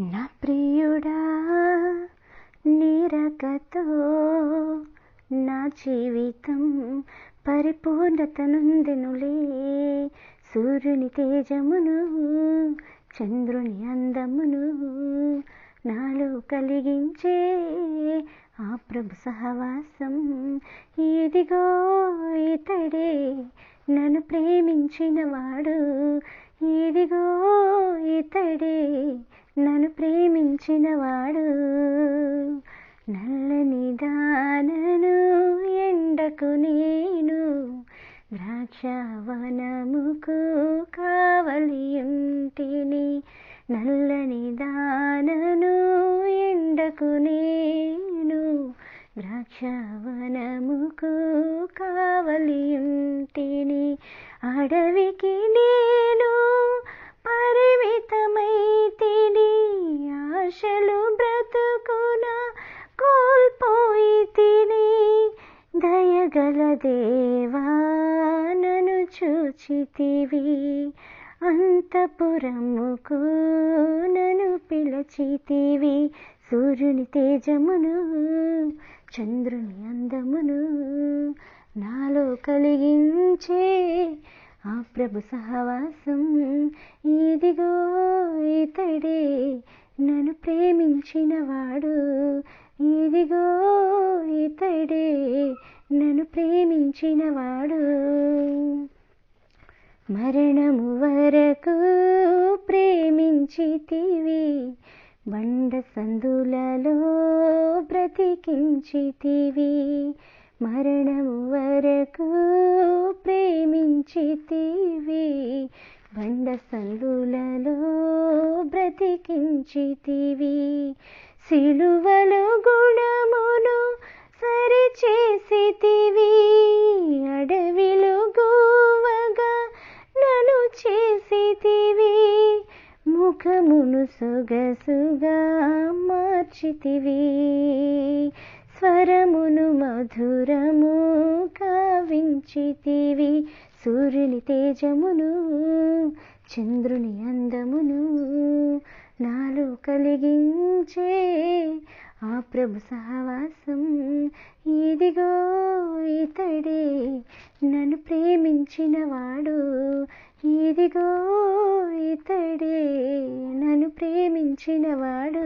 నా ప్రియుడా నీరకతో నా జీవితం పరిపూర్ణత నొందెనులే సూర్యుని తేజమును చంద్రుని అందమును నాలో కలిగించే ఆ ప్రభు సహవాసం. ఇదిగో ఇతడే నన్ను ప్రేమించినవాడు. ఇదిగో ఇతడే నన్ను ప్రేమించినవాడు నల్ల నల్లని దానను ఎండకు నేను ద్రాక్షవనముకు కావలియుంటిని నల్లని దానను ఎండకు నేను ద్రాక్షవనముకు కావలియుంటిని అడవికి బ్రతుకున కోల్పోయి తిని దయగల దేవా నన్ను చూచితివి. అంతపురముకు నన్ను పిలచితివి. సూర్యుని తేజమును చంద్రుని అందమును నాలో కలిగించే ఆ ప్రభు సహవాసం. ఇదిగో ఇతడే నన్ను ప్రేమించిన వాడు ఇదిగో ఇతడే నన్ను ప్రేమించిన వాడు మరణము వరకు ప్రేమించితివి. బండ సందులలో బ్రతికించితివి. మరణము వరకు ప్రేమించితివి. బండ సందులలో బ్రతికించితివి. సిలువలు గుణమును సరిచేసితివి. అడవిలో గోవగా నను చేసితివి. ముఖమును సొగసుగా మార్చితివి. స్వరమును మధురము కావించితివి సూర్యుని తేజమును చంద్రుని అందమును నాలో కలిగించే ఆ ప్రభు సహవాసం. ఇదిగో ఇతడే నన్ను ప్రేమించిన వాడు. ఇదిగో ఇతడే నన్ను ప్రేమించిన వాడు.